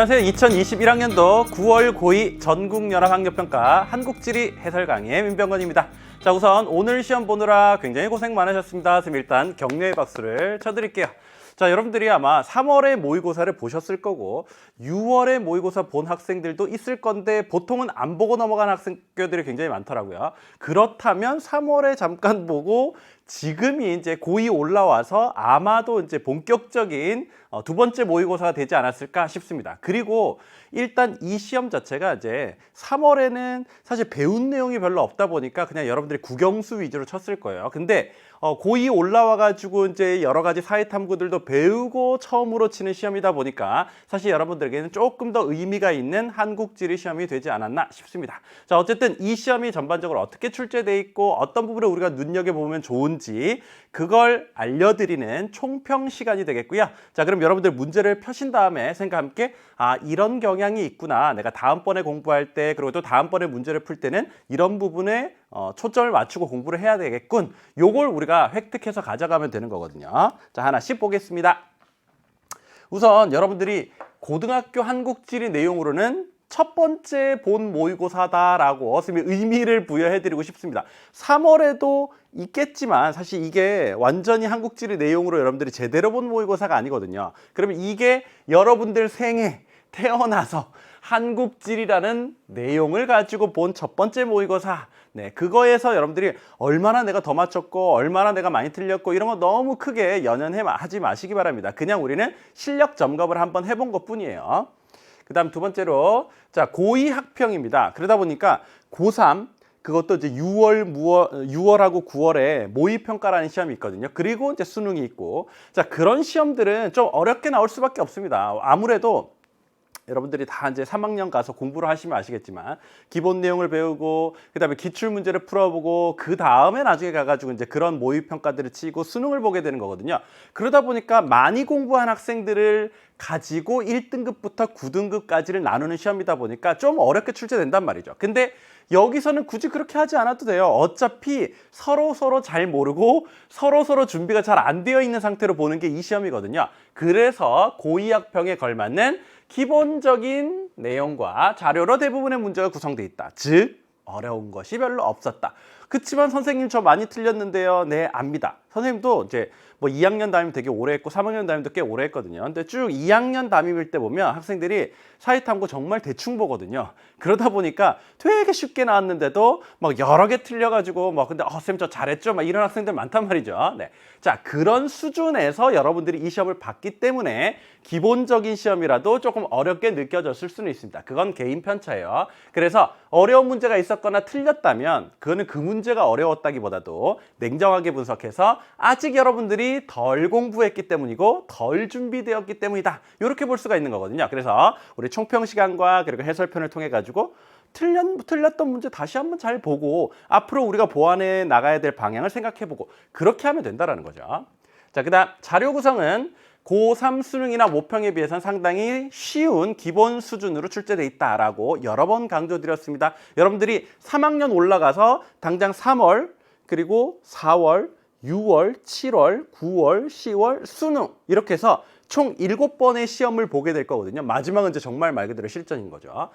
안녕하세요. 2021학년도 9월 고2 전국연합학력평가 한국지리 해설 강의의 민병건입니다. 자, 우선 오늘 시험 보느라 굉장히 고생 많으셨습니다. 그럼 일단 격려의 박수를 쳐드릴게요. 자, 여러분들이 아마 3월에 모의고사를 보셨을 거고 6월에 모의고사 본 학생들도 있을 건데 보통은 안 보고 넘어간 학생들이 굉장히 많더라고요. 그렇다면 3월에 잠깐 보고 지금이 이제 고2 올라와서 아마도 이제 본격적인 어, 두 번째 모의고사가 되지 않았을까 싶습니다. 그리고 일단 이 시험 자체가 이제 3월에는 사실 배운 내용이 별로 없다 보니까 그냥 여러분들이 국영수 위주로 쳤을 거예요. 근데 어, 고2 올라와 가지고 이제 여러 가지 사회 탐구들도 배우고 처음으로 치는 시험이다 보니까 사실 여러분들에게는 조금 더 의미가 있는 한국 지리 시험이 되지 않았나 싶습니다. 자, 어쨌든 이 시험이 전반적으로 어떻게 출제돼 있고 어떤 부분을 우리가 눈여겨 보면 좋은지 그걸 알려드리는 총평 시간이 되겠고요. 자, 그럼 여러분들 문제를 펴신 다음에 생각 함께 아 이런 경향이 있구나. 내가 다음번에 공부할 때 그리고 또 다음번에 문제를 풀 때는 이런 부분에 어, 초점을 맞추고 공부를 해야 되겠군. 요걸 우리가 획득해서 가져가면 되는 거거든요. 자, 하나씩 보겠습니다. 우선 여러분들이 고등학교 한국지리 내용으로는 첫 번째 본 모의고사다라고 선생님이 의미를 부여해드리고 싶습니다. 3월에도 있겠지만 사실 이게 완전히 한국지리 내용으로 여러분들이 제대로 본 모의고사가 아니거든요. 그러면 이게 여러분들 생애 태어나서 한국지리라는 내용을 가지고 본 첫 번째 모의고사. 네, 그거에서 여러분들이 얼마나 내가 더 맞췄고 얼마나 내가 많이 틀렸고 이런 거 너무 크게 연연해 마- 하지 마시기 바랍니다. 그냥 우리는 실력 점검을 한번 해본 것 뿐이에요. 그 다음 두 번째로 자 고2 학평입니다. 그러다 보니까 고3 그것도 이제 6월, 무월, 6월하고 9월에 모의평가라는 시험이 있거든요. 그리고 이제 수능이 있고 자 그런 시험들은 좀 어렵게 나올 수밖에 없습니다. 아무래도 여러분들이 다 이제 3학년 가서 공부를 하시면 아시겠지만 기본 내용을 배우고 그다음에 기출 문제를 풀어보고 그 다음에 나중에 가가지고 이제 그런 모의 평가들을 치고 수능을 보게 되는 거거든요. 그러다 보니까 많이 공부한 학생들을 가지고 1등급부터 9등급까지를 나누는 시험이다 보니까 좀 어렵게 출제된단 말이죠. 근데 여기서는 굳이 그렇게 하지 않아도 돼요. 어차피 서로 서로 잘 모르고 서로 서로 준비가 잘 안 되어 있는 상태로 보는 게 이 시험이거든요. 그래서 고의학평에 걸맞는 기본적인 내용과 자료로 대부분의 문제가 구성돼 있다. 즉 어려운 것이 별로 없었다. 그치만 선생님 저 많이 틀렸는데요. 네, 압니다. 선생님도 이제 뭐 2학년 담임 되게 오래 했고 3학년 담임도 꽤 오래 했거든요. 근데 쭉 2학년 담임일 때 보면 학생들이 사회탐구 정말 대충 보거든요. 그러다 보니까 되게 쉽게 나왔는데도 막 여러 개 틀려가지고 막 근데 어, 쌤저 잘했죠? 막 이런 학생들 많단 말이죠. 네. 자, 그런 수준에서 여러분들이 이 시험을 봤기 때문에 기본적인 시험이라도 조금 어렵게 느껴졌을 수는 있습니다. 그건 개인 편차예요. 그래서 어려운 문제가 있었거나 틀렸다면 그거는 그 문제 가 어려웠다기보다도 냉정하게 분석해서 아직 여러분들이 덜 공부했기 때문이고 덜 준비되었기 때문이다. 이렇게 볼 수가 있는 거거든요. 그래서 우리 총평 시간과 그리고 해설편을 통해 가지고 틀렸, 틀렸던 문제 다시 한번 잘 보고 앞으로 우리가 보완해 나가야 될 방향을 생각해 보고 그렇게 하면 된다라는 거죠. 자, 그다음 자료 구성은 고3 수능이나 모평에 비해서는 상당히 쉬운 기본 수준으로 출제돼 있다라고 여러 번 강조드렸습니다. 여러분들이 3학년 올라가서 당장 3월 그리고 4월, 6월, 7월, 9월, 10월 수능 이렇게 해서 총 7번의 시험을 보게 될 거거든요. 마지막은 이제 정말 말 그대로 실전인 거죠.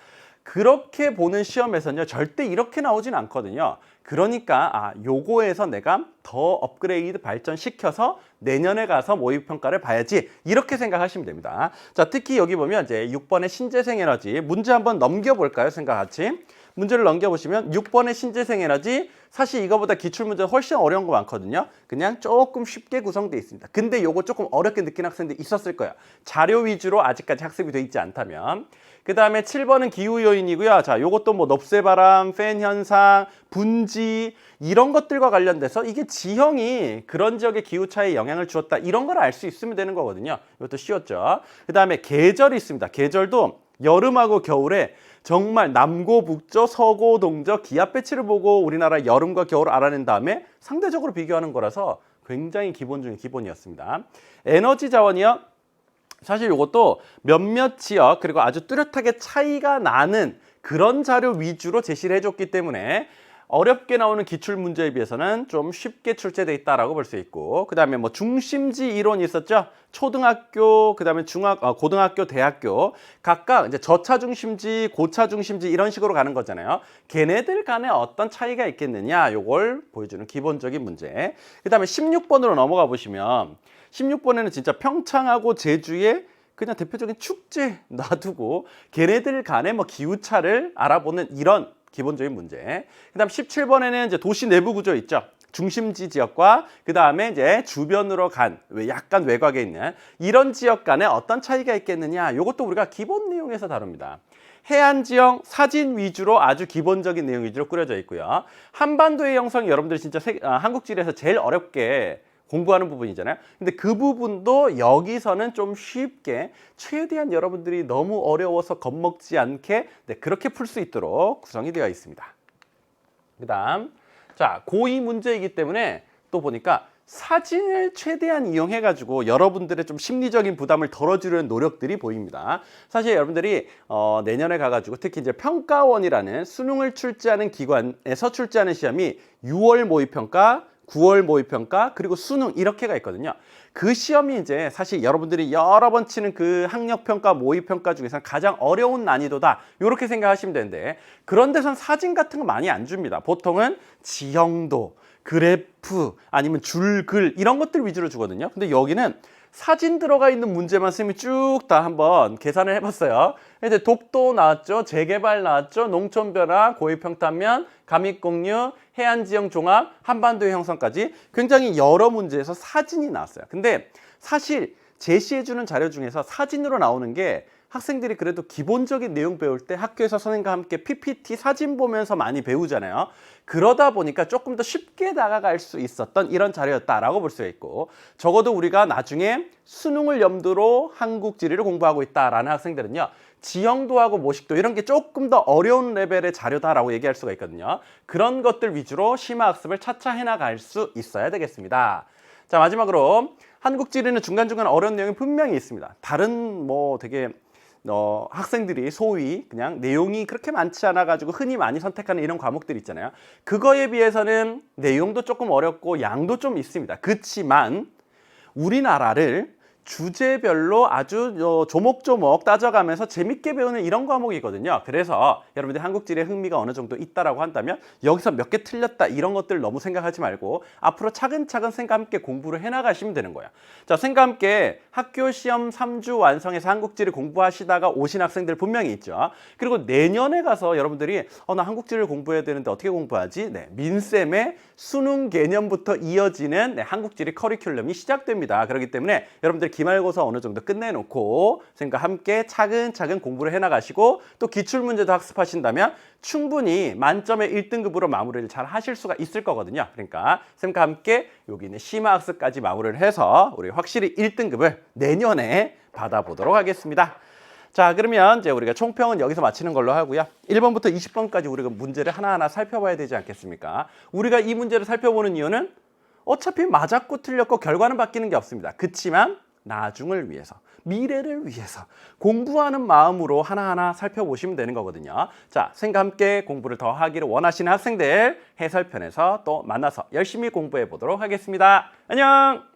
그렇게 보는 시험에서는요 절대 이렇게 나오진 않거든요. 그러니까 아 요거에서 내가 더 업그레이드 발전시켜서 내년에 가서 모의평가를 봐야지. 이렇게 생각하시면 됩니다. 자 특히 여기 보면 이제 6번의 신재생 에너지 문제 한번 넘겨볼까요 생각같이 문제를 넘겨보시면 6번의 신재생 에너지 사실 이거보다 기출문제 훨씬 어려운 거 많거든요. 그냥 조금 쉽게 구성되어 있습니다. 근데 요거 조금 어렵게 느낀 학생들 있었을 거예요. 자료 위주로 아직까지 학습이 돼 있지 않다면. 그 다음에 7번은 기후 요인이고요. 자, 요것도 뭐 넙새바람, 팬 현상, 분지 이런 것들과 관련돼서 이게 지형이 그런 지역의 기후 차이에 영향을 주었다. 이런 걸 알 수 있으면 되는 거거든요. 이것도 쉬웠죠. 그 다음에 계절이 있습니다. 계절도 여름하고 겨울에 정말 남고 북저 서고 동저 기압 배치를 보고 우리나라 여름과 겨울을 알아낸 다음에 상대적으로 비교하는 거라서 굉장히 기본 중에 기본이었습니다. 에너지 자원이요. 사실 이것도 몇몇 지역 그리고 아주 뚜렷하게 차이가 나는 그런 자료 위주로 제시를 해줬기 때문에 어렵게 나오는 기출 문제에 비해서는 좀 쉽게 출제돼 있다라고 볼 수 있고 그다음에 뭐 중심지 이론이 있었죠. 초등학교 그다음에 중학 어, 고등학교 대학교 각각 이제 저차 중심지 고차 중심지 이런 식으로 가는 거잖아요. 걔네들 간에 어떤 차이가 있겠느냐 요걸 보여주는 기본적인 문제. 그 다음에 16번으로 넘어가 보시면 16번에는 진짜 평창하고 제주의 그냥 대표적인 축제 놔두고 걔네들 간의 뭐 기후차를 알아보는 이런 기본적인 문제. 그다음 17번에는 이제 도시 내부 구조 있죠. 중심지 지역과 그 다음에 이제 주변으로 간왜 약간 외곽에 있는 이런 지역 간에 어떤 차이가 있겠느냐 이것도 우리가 기본 내용에서 다룹니다. 해안 지형 사진 위주로 아주 기본적인 내용 위주로 꾸려져 있고요. 한반도의 형성이 여러분들이 진짜 세- 아, 한국지리에서 제일 어렵게 공부하는 부분이잖아요. 근데 그 부분도 여기서는 좀 쉽게 최대한 여러분들이 너무 어려워서 겁먹지 않게 네, 그렇게 풀 수 있도록 구성이 되어 있습니다. 그다음 자 고2 문제이기 때문에 또 보니까 사진을 최대한 이용해 가지고 여러분들의 좀 심리적인 부담을 덜어주려는 노력들이 보입니다. 사실 여러분들이 어, 내년에 가 가지고 특히 이제 평가원이라는 수능을 출제하는 기관에서 출제하는 시험이 6월 모의평가, 9월 모의평가 그리고 수능 이렇게가 있거든요. 그 시험이 이제 사실 여러분들이 여러 번 치는 그 학력평가, 모의평가 중에서 가장 어려운 난이도다. 이렇게 생각하시면 되는데 그런 데선 사진 같은 거 많이 안 줍니다. 보통은 지형도, 그래프 아니면 줄글 이런 것들 위주로 주거든요. 근데 여기는 사진 들어가 있는 문제만 쌤이 쭉 다 한번 계산을 해봤어요. 이제 독도 나왔죠, 재개발 나왔죠, 농촌 변화, 고위평탄면, 감익공유, 해안지형 종합, 한반도의 형성까지 굉장히 여러 문제에서 사진이 나왔어요. 근데 사실 제시해주는 자료 중에서 사진으로 나오는 게 학생들이 그래도 기본적인 내용 배울 때 학교에서 선생님과 함께 PPT 사진 보면서 많이 배우잖아요. 그러다 보니까 조금 더 쉽게 다가갈 수 있었던 이런 자료였다라고 볼 수 있고 적어도 우리가 나중에 수능을 염두로 한국 지리를 공부하고 있다라는 학생들은요. 지형도하고 모식도 이런 게 조금 더 어려운 레벨의 자료다라고 얘기할 수가 있거든요. 그런 것들 위주로 심화 학습을 차차 해나갈 수 있어야 되겠습니다. 자 마지막으로 한국 지리는 중간중간 어려운 내용이 분명히 있습니다. 다른 뭐 되게 어, 학생들이 소위 그냥 내용이 그렇게 많지 않아 가지고 흔히 많이 선택하는 이런 과목들 있잖아요. 그거에 비해서는 내용도 조금 어렵고 양도 좀 있습니다. 그렇지만 우리나라를 주제별로 아주 어, 조목조목 따져가면서 재밌게 배우는 이런 과목이거든요. 그래서 여러분들 한국지리에 흥미가 어느 정도 있다라고 한다면 여기서 몇 개 틀렸다 이런 것들 너무 생각하지 말고 앞으로 차근차근 생과 함께 공부를 해나가시면 되는 거예요. 자, 생과 함께 학교 시험 3주 완성해서 한국지를 공부하시다가 오신 학생들 분명히 있죠. 그리고 내년에 가서 여러분들이 어, 나 한국지를 공부해야 되는데 어떻게 공부하지? 네, 민쌤의 수능 개념부터 이어지는 네, 한국지리 커리큘럼이 시작됩니다. 그렇기 때문에 여러분들 기말고사 어느 정도 끝내놓고 선생님과 함께 차근차근 공부를 해나가시고 또 기출문제도 학습하신다면 충분히 만점의 1등급으로 마무리를 잘 하실 수가 있을 거거든요. 그러니까 선생님과 함께 여기 있는 심화학습까지 마무리를 해서 우리 확실히 1등급을 내년에 받아보도록 하겠습니다. 자 그러면 이제 우리가 총평은 여기서 마치는 걸로 하고요. 1번부터 20번까지 우리가 문제를 하나하나 살펴봐야 되지 않겠습니까? 우리가 이 문제를 살펴보는 이유는 어차피 맞았고 틀렸고 결과는 바뀌는 게 없습니다. 그치만 나중을 위해서 미래를 위해서 공부하는 마음으로 하나하나 살펴보시면 되는 거거든요. 자, 생과 함께 공부를 더 하기를 원하시는 학생들 해설편에서 또 만나서 열심히 공부해 보도록 하겠습니다. 안녕!